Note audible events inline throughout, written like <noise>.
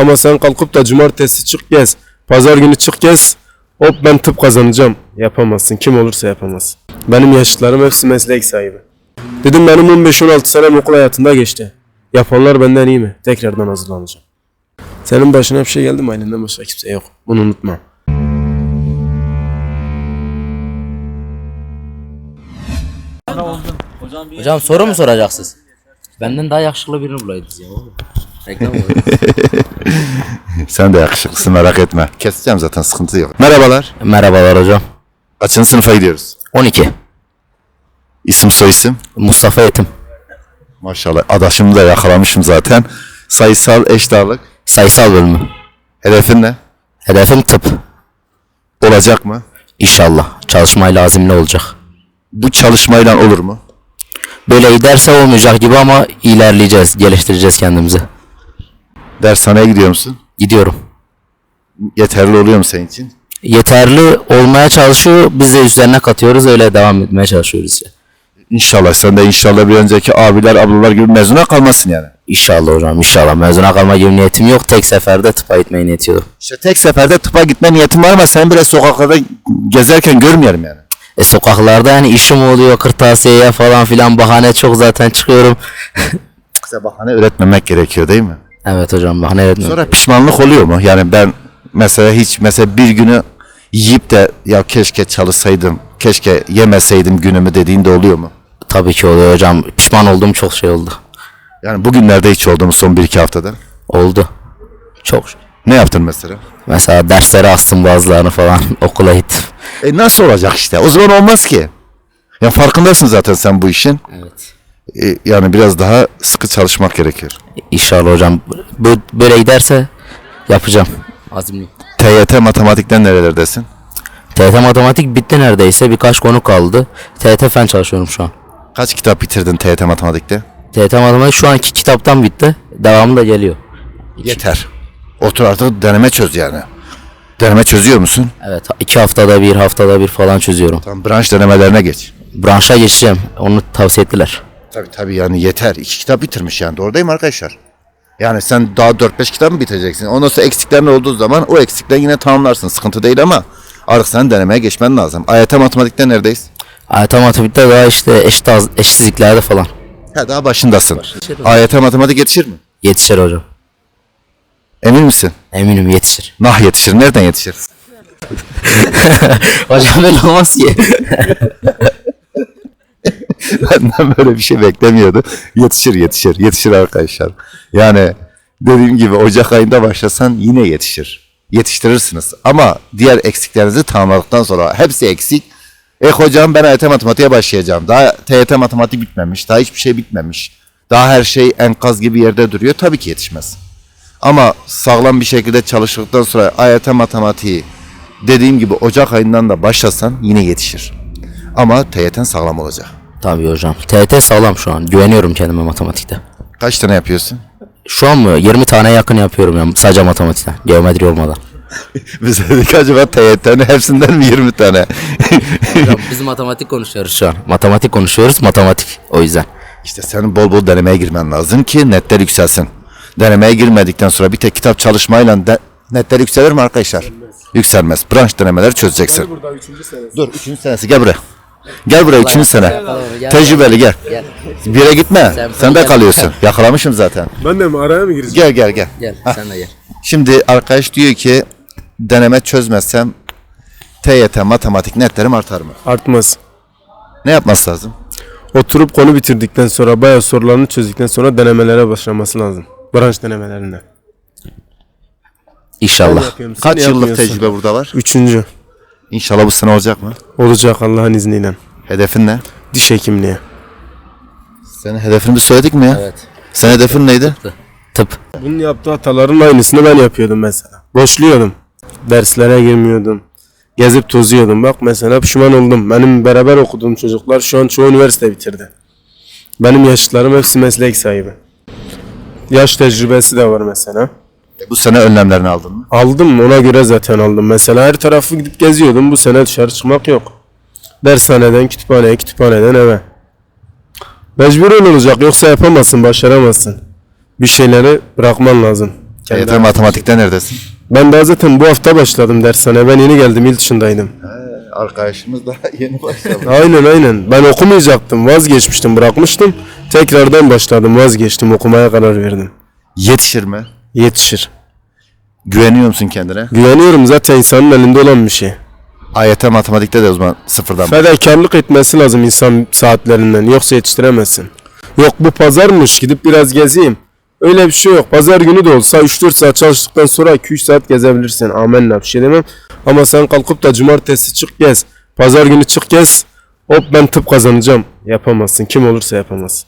Ama sen kalkıp da cumartesi çık gez, pazar günü çık gez, hop ben tıp kazanacağım. Yapamazsın. Kim olursa yapamaz. Benim yaşıtlarım hepsi meslek sahibi. Dedim benim 15-16 senem okul hayatında geçti. Yapanlar benden iyi mi? Tekrardan hazırlanacağım. Senin başına bir şey geldi mi ailenden başka kimse yok. Bunu unutma. Hocam soru mu soracaksınız? Benden daha yakışıklı birini bulaydınız ya oğlum. Reklam. <laughs> <laughs> Sen de yakışıklısın merak etme. Keseceğim zaten sıkıntı yok. Merhabalar. Merhabalar hocam. Kaçıncı sınıfa gidiyoruz? 12. İsim soy isim. Mustafa Yetim. Maşallah adaşımı da yakalamışım zaten. Sayısal eşit ağırlık. Sayısal bölümü. Hedefin ne? Hedefim tıp. Olacak mı? İnşallah. Çalışmayla azimli olacak. Bu çalışmayla olur mu? Böyle giderse olmayacak gibi ama ilerleyeceğiz. Geliştireceğiz kendimizi. Dershaneye gidiyor musun? Gidiyorum. Yeterli oluyor mu senin için? Yeterli olmaya çalışıyor. Biz de üzerine katıyoruz. Öyle devam etmeye çalışıyoruz. ya. İnşallah sen de inşallah bir önceki abiler ablalar gibi mezuna kalmasın yani. İnşallah hocam inşallah. Mezuna kalma gibi niyetim yok. Tek seferde tıpa gitmeyi niyetiyordum. İşte tek seferde tıpa gitme niyetim var ama sen biraz sokaklarda gezerken görmeyelim yani. E sokaklarda yani işim oluyor kırtasiyeye falan filan bahane çok zaten çıkıyorum. <laughs> Size bahane üretmemek gerekiyor değil mi? Evet hocam bahane etmiyorum. Sonra pişmanlık oluyor mu? Yani ben mesela hiç mesela bir günü yiyip de ya keşke çalışsaydım, keşke yemeseydim günümü dediğin de oluyor mu? Tabii ki oluyor hocam. Pişman olduğum çok şey oldu. Yani bugünlerde hiç oldu mu son bir iki haftada? Oldu. Çok. Ne yaptın mesela? Mesela derslere astım bazılarını falan <laughs> okula gittim. E nasıl olacak işte? O zaman olmaz ki. Ya farkındasın zaten sen bu işin. Evet. E, yani biraz daha sıkı çalışmak gerekiyor. İnşallah hocam bu, böyle giderse yapacağım. Azimli. TYT matematikten nerelerdesin? TYT matematik bitti neredeyse. Birkaç konu kaldı. TYT fen çalışıyorum şu an. Kaç kitap bitirdin TYT matematikte? TYT matematik şu anki kitaptan bitti. Devamı da geliyor. Yeter. Otur artık deneme çöz yani. Deneme çözüyor musun? Evet iki haftada bir haftada bir falan çözüyorum. Tamam branş denemelerine geç. Branşa geçeceğim. Onu tavsiye ettiler. Tabii tabii yani yeter. İki kitap bitirmiş yani doğru değil mi arkadaşlar? Yani sen daha 4-5 kitap mı bitireceksin? Ondan sonra eksiklerin olduğu zaman o eksikleri yine tamamlarsın. Sıkıntı değil ama artık sen denemeye geçmen lazım. AYT matematikte neredeyiz? AYT matematikte daha işte eşit az, eşitsizliklerde falan. Ha daha başındasın. AYT matematik yetişir mi? Yetişir hocam. Emin misin? Eminim yetişir. Nah yetişir. Nereden yetişir? <laughs> hocam öyle olmaz ki. <laughs> Benden <laughs> böyle bir şey beklemiyordu. Yetişir yetişir. Yetişir arkadaşlar. Yani dediğim gibi Ocak ayında başlasan yine yetişir. Yetiştirirsiniz. Ama diğer eksiklerinizi tamamladıktan sonra hepsi eksik. E hocam ben AYT matematiğe başlayacağım. Daha TYT matematik bitmemiş. Daha hiçbir şey bitmemiş. Daha her şey enkaz gibi yerde duruyor. Tabii ki yetişmez. Ama sağlam bir şekilde çalıştıktan sonra AYT matematiği dediğim gibi Ocak ayından da başlasan yine yetişir. Ama TYT'n sağlam olacak. Tabii hocam. TYT sağlam şu an. Güveniyorum kendime matematikte. Kaç tane yapıyorsun? Şu an mı? 20 tane yakın yapıyorum yani sadece matematikten. Geometri olmadan. <laughs> Biz dedik acaba TYT'nin hepsinden mi 20 tane? Hocam <laughs> biz matematik konuşuyoruz şu an. Matematik konuşuyoruz matematik. O yüzden. işte senin bol bol denemeye girmen lazım ki netler yükselsin. Denemeye girmedikten sonra bir tek kitap çalışmayla de, netler yükselir mi arkadaşlar? Yükselmez. Branş denemeleri çözeceksin. Burada 3. senesi. Dur 3. senesi gel buraya. Gel buraya 3. sene. Tecrübeli gel. Gel. Bir yere gitme. Sen- Sen de gel. kalıyorsun. Yakalamışım zaten. Ben de mi araya mı gireceğim? Gel gel gel. Gel sen de gel. Şimdi arkadaş diyor ki deneme çözmezsem TYT matematik netlerim artar mı? Artmaz. Ne yapması lazım? Oturup konu bitirdikten sonra bayağı sorularını çözdükten sonra denemelere başlaması lazım. Branş denemelerine. İnşallah. Kaç yıllık tecrübe burada var? Üçüncü. İnşallah bu sene olacak mı? Olacak Allah'ın izniyle. Hedefin ne? Diş hekimliği. Senin hedefini biz söyledik mi ya? Evet. Senin hedefin neydi? Tıp. Bunun yaptığı hataların aynısını ben yapıyordum mesela. Boşluyordum. Derslere girmiyordum. Gezip tozuyordum. Bak mesela pişman oldum. Benim beraber okuduğum çocuklar şu an çoğu üniversite bitirdi. Benim yaşıtlarım hepsi meslek sahibi. Yaş tecrübesi de var mesela. Bu sene önlemlerini aldın mı? Aldım ona göre zaten aldım. Mesela her tarafı gidip geziyordum. Bu sene dışarı çıkmak yok. Dershaneden kütüphaneye, kütüphaneden eve. Mecburen olacak yoksa yapamazsın, başaramazsın. Bir şeyleri bırakman lazım. Kendi EYT matematikte neredesin? Ben daha zaten bu hafta başladım dershane. Ben yeni geldim, il dışındaydım. Arkadaşımız daha <laughs> yeni başladı. Aynen aynen. Ben okumayacaktım, vazgeçmiştim, bırakmıştım. Tekrardan başladım, vazgeçtim, okumaya karar verdim. Yetişir mi? Yetişir. Güveniyor musun kendine? Güveniyorum zaten insanın elinde olan bir şey. AYT matematikte de o zaman sıfırdan. Fedakarlık etmesi lazım insan saatlerinden. Yoksa yetiştiremezsin. Yok bu pazarmış gidip biraz gezeyim. Öyle bir şey yok. Pazar günü de olsa 3-4 saat çalıştıktan sonra 2-3 saat gezebilirsin. Amenna bir şey demem. Ama sen kalkıp da cumartesi çık gez. Pazar günü çık gez. Hop ben tıp kazanacağım. Yapamazsın. Kim olursa yapamaz.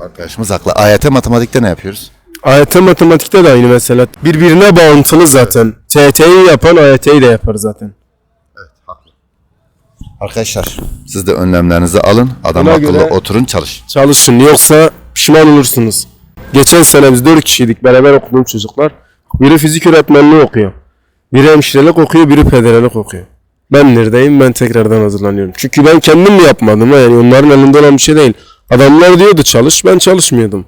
Arkadaşımız haklı. AYT matematikte ne yapıyoruz? AYT matematikte de aynı mesela. Birbirine bağıntılı zaten. TT'yi yapan AYT'yi de yapar zaten. Arkadaşlar siz de önlemlerinizi alın. Adam Buna akıllı göre- oturun çalışın. Çalışın yoksa pişman olursunuz. Geçen sene biz 4 kişiydik beraber okuduğum çocuklar. Biri fizik öğretmenliği okuyor. Biri hemşirelik okuyor, biri pederelik okuyor. Ben neredeyim? Ben tekrardan hazırlanıyorum. Çünkü ben kendim yapmadım. ha, Yani onların elinde olan bir şey değil. Adamlar diyordu çalış, ben çalışmıyordum.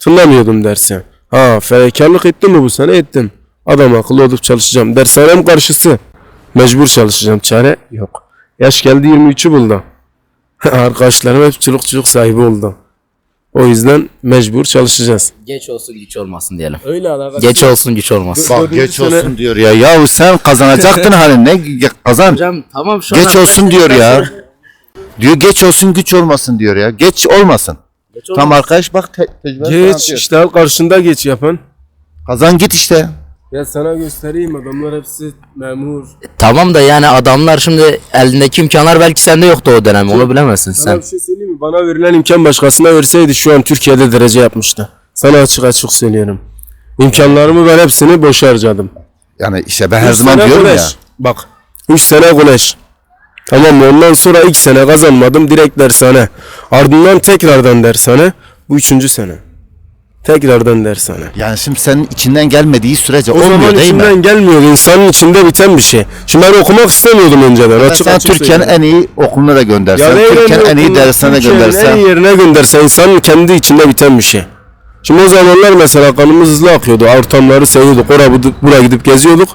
Tınlamıyordum derse. Ha, fedakarlık ettim mi bu sene? Ettim. Adam akıllı olup çalışacağım. Dershanem karşısı. Mecbur çalışacağım. Çare yok. Yaş geldi 23'ü buldu. <laughs> Arkadaşlarım hep çocuk çocuk sahibi oldu. O yüzden mecbur çalışacağız. Geç olsun güç olmasın diyelim. Öyle alakası. Geç olsun güç olmasın. Bak geç sene- olsun diyor ya. Ya sen kazanacaktın <laughs> hani ne kazan. Hocam tamam şu Geç olsun diyor ya. <laughs> Diyor geç olsun güç olmasın diyor ya. Geç olmasın. Tam arkadaş bak te- tecrübe Geç işte karşında geç yapan. Kazan git işte. Ya sana göstereyim adamlar hepsi memur. Tamam da yani adamlar şimdi elindeki imkanlar belki sende yoktu o dönem. Onu bilemezsin Sana sen. bir şey söyleyeyim mi? Bana verilen imkan başkasına verseydi şu an Türkiye'de derece yapmıştı. Sana açık açık söylüyorum. İmkanlarımı ben hepsini boşa harcadım. Yani işte ben her Üç zaman sene diyorum ya. güneş. Bak. 3 sene güneş. Tamam mı? Ondan sonra ilk sene kazanmadım. Direkt dershane. Ardından tekrardan dershane. Bu üçüncü sene. Tekrardan dershane. Yani şimdi senin içinden gelmediği sürece O zaman olmuyor değil içinden mi? gelmiyor. İnsanın içinde biten bir şey. Şimdi ben okumak istemiyordum önceden. Ben Açık sana açık Türkiye'nin en iyi okuluna da göndersen, Türkiye'nin en iyi okuluna, dersine Türkiye'nin göndersen. en iyi yerine gönderse insanın kendi içinde biten bir şey. Şimdi o zamanlar mesela kanımız hızlı akıyordu. Ortamları seviyorduk. Oraya bu- buraya gidip geziyorduk.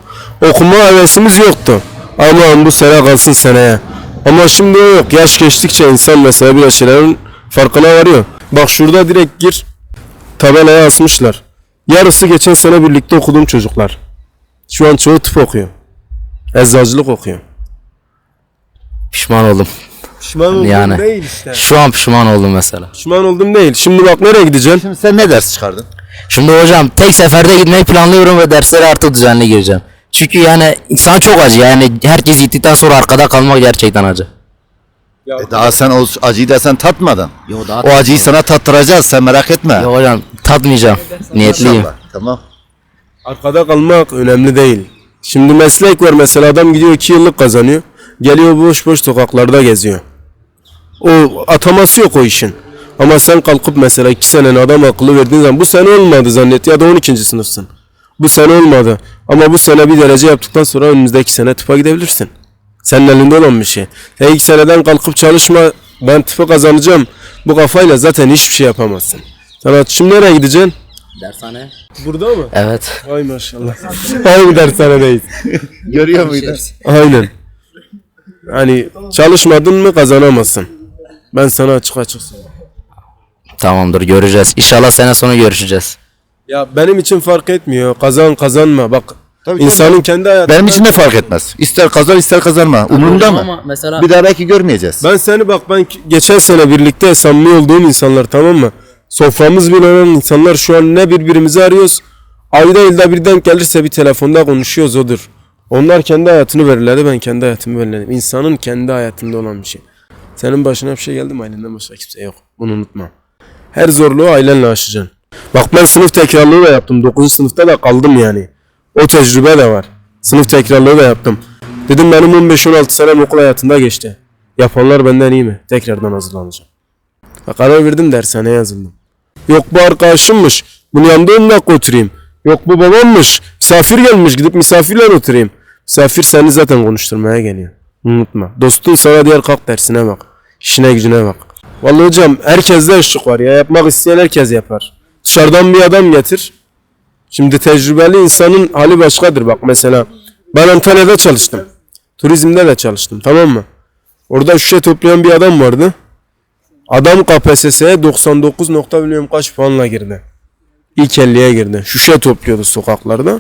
Okuma hevesimiz yoktu. Aman bu sene kalsın seneye. Ama şimdi o yok. Yaş geçtikçe insan mesela bir şeylerin farkına varıyor. Bak şurada direkt gir. Tabelaya asmışlar. Yarısı geçen sene birlikte okuduğum çocuklar. Şu an çoğu tıp okuyor. Eczacılık okuyor. Pişman oldum. Pişman oldum Yani. değil işte. Şu an pişman oldum mesela. Pişman oldum değil. Şimdi bak nereye gideceksin? Şimdi sen ne ders çıkardın? Şimdi hocam tek seferde gitmeyi planlıyorum ve derslere artık düzenli gireceğim. Çünkü yani insan çok acı yani herkes gittikten sonra arkada kalmak gerçekten acı. E daha sen o acıyı da sen tatmadın. Yo daha O acıyı sana tattıracağız sen merak etme. Yo hocam tatmayacağım. Niyetliyim. İnşallah. Tamam. Arkada kalmak önemli değil. Şimdi meslek var mesela adam gidiyor 2 yıllık kazanıyor. Geliyor boş boş sokaklarda geziyor. O ataması yok o işin. Ama sen kalkıp mesela 2 senen adam akıllı verdiğin zaman bu sene olmadı zannet ya da 12. sınıfsın. Bu sene olmadı. Ama bu sene bir derece yaptıktan sonra önümüzdeki sene tıpa gidebilirsin. Senin elinde olan bir şey. E ilk seneden kalkıp çalışma ben tıpa kazanacağım. Bu kafayla zaten hiçbir şey yapamazsın. Sana şimdi nereye gideceksin? Dershane? Burada mı? Evet. Ay maşallah. <laughs> Aynı dershanedeyiz. Görüyor muydun? Aynen. Hani çalışmadın mı kazanamazsın. Ben sana açık açık söyleyeyim. Tamamdır göreceğiz. İnşallah sene sonu görüşeceğiz. Ya benim için fark etmiyor. Kazan kazanma. Bak Tabii, insanın kendi hayatı. Benim için de fark etmez. İster kazan ister kazanma. Umurumda mı? Ama mesela Bir daha belki görmeyeceğiz. Ben seni bak ben ki- geçen sene birlikte samimi olduğum insanlar tamam mı? Soframız bile olan insanlar şu an ne birbirimizi arıyoruz. Ayda yılda bir denk gelirse bir telefonda konuşuyoruz odur. Onlar kendi hayatını verirlerdi ben kendi hayatımı verirdim. İnsanın kendi hayatında olan bir şey. Senin başına bir şey geldi mi ailenden başka kimse yok. Bunu unutma. Her zorluğu ailenle aşacaksın. Bak ben sınıf tekrarlığı da yaptım. 9. sınıfta da kaldım yani. O tecrübe de var. Sınıf tekrarlığı da yaptım. Dedim benim 15-16 senem okul hayatında geçti. Yapanlar benden iyi mi? Tekrardan hazırlanacağım. Bak karar verdim dershaneye yazıldım. Yok bu arkadaşımmış. Bunu yanında 10 dakika oturayım. Yok bu babammış. Misafir gelmiş gidip misafirle oturayım. Misafir seni zaten konuşturmaya geliyor. Unutma. Dostun sana diğer kalk dersine bak. İşine gücüne bak. Vallahi hocam herkeste ışık var ya. Yapmak isteyen herkes yapar. Dışarıdan bir adam getir. Şimdi tecrübeli insanın hali başkadır. Bak mesela ben Antalya'da çalıştım. Turizmde de çalıştım tamam mı? Orada şişe toplayan bir adam vardı. Adam KPSS'ye 99 nokta bilmiyorum kaç puanla girdi. İlk 50'ye girdi. Şişe topluyordu sokaklarda.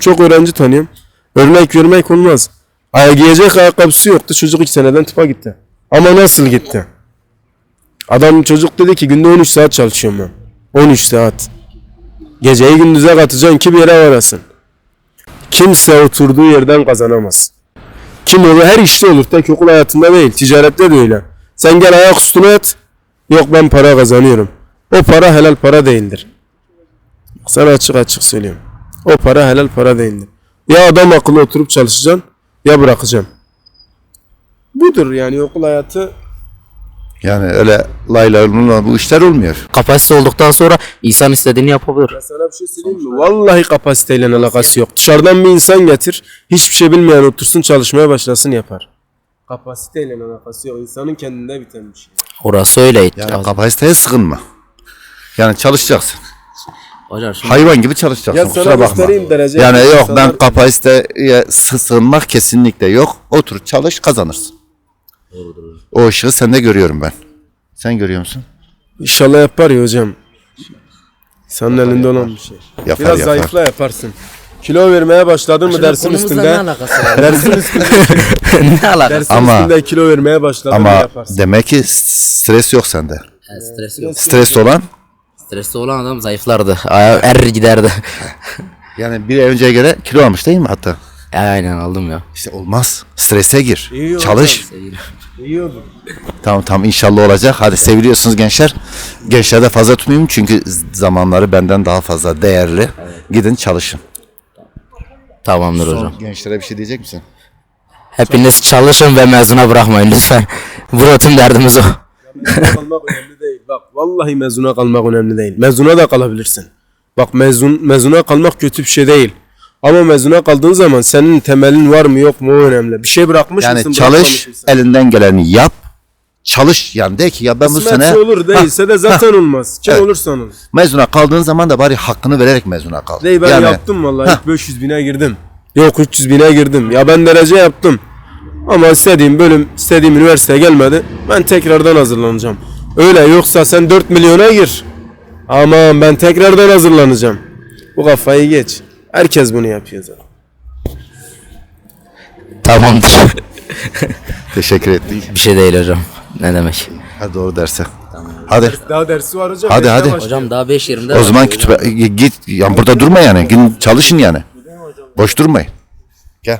Çok öğrenci tanıyorum. Örnek vermek olmaz. Ay giyecek ayakkabısı yoktu. Çocuk 2 seneden tıpa gitti. Ama nasıl gitti? Adam çocuk dedi ki günde 13 saat çalışıyorum ben. 13 saat. Geceyi gündüze katacaksın ki bir yere varasın. Kimse oturduğu yerden kazanamaz. Kim olur? Her işte olur. Tek okul hayatında değil. Ticarette de öyle. Sen gel ayak üstüne at. Yok ben para kazanıyorum. O para helal para değildir. Sana açık açık söyleyeyim. O para helal para değildir. Ya adam akıllı oturup çalışacaksın ya bırakacaksın. Budur yani okul hayatı. Yani öyle layla lula bu işler olmuyor. Kapasite olduktan sonra insan istediğini yapabilir. Ben sana bir şey söyleyeyim mi? Vallahi kapasiteyle alakası yok. Dışarıdan bir insan getir. Hiçbir şey bilmeyen otursun çalışmaya başlasın yapar. Kapasiteyle alakası yok. İnsanın kendinde biten bir şey. Orası öyle. Yani kapasiteye sıkınma. Yani çalışacaksın. Hocam şimdi Hayvan gibi çalışacaksın. Ya sana Kusura bakma. derece. Yani yok ben kapasiteye sı- sığınmak kesinlikle yok. Otur çalış kazanırsın. O ışığı sende görüyorum ben. Sen görüyor musun? İnşallah yapar ya hocam. İnsanın elinde olan bir şey. Yapar Biraz yapar. zayıfla yaparsın. Kilo vermeye başladın mı dersin üstünde. <laughs> <laughs> alakası var? Dersin üstünde, ne alakası? dersin Ama- üstünde kilo vermeye başladın mı Ama yaparsın. demek ki stres yok sende. Stres yok. Stres olan Stresli olan adam zayıflardı. Ayağı erir giderdi. yani bir ay önceye göre kilo almış değil mi hatta? Aynen aldım ya. İşte olmaz. Strese gir. İyi hocam. Çalış. İyi olur. Tamam tamam inşallah olacak. Hadi seviliyorsunuz gençler. Gençlerde fazla tutmayayım çünkü zamanları benden daha fazla değerli. Gidin çalışın. Tamamdır hocam. Gençlere bir şey diyecek misin? Hepiniz çalışın ve mezuna bırakmayın lütfen. <laughs> Bu tüm derdimiz o. Mezuna kalmak önemli değil. Bak vallahi mezuna kalmak önemli değil. Mezuna da kalabilirsin. Bak mezun mezuna kalmak kötü bir şey değil. Ama mezuna kaldığın zaman senin temelin var mı yok mu o önemli. Bir şey bırakmış Yani mısın? çalış, mısın? elinden geleni yap. Çalış yani de ki ya ben bu Kısmetse sene olur değilse de zaten olmaz. Kim Evet. olursan ol. mezuna kaldığın zaman da bari hakkını vererek mezuna kal. Değil ben yani, yaptım vallahi. İlk 500 bine girdim. Yok 300 bine girdim. Ya ben derece yaptım. Ama istediğim bölüm, istediğim üniversiteye gelmedi. Ben tekrardan hazırlanacağım. Öyle yoksa sen 4 milyona gir. Aman ben tekrardan hazırlanacağım. Bu kafayı geç. Herkes bunu yapıyor zaten. Tamamdır. <laughs> Teşekkür ettik. bir şey değil hocam. Ne demek? Hadi doğru derse. Hadi. Daha dersi var hocam. Hadi, hadi. Hocam daha 5.20'de O zaman kütüphe git ya burada durma yani. Gidin çalışın yani. Boş durmayın. Gel.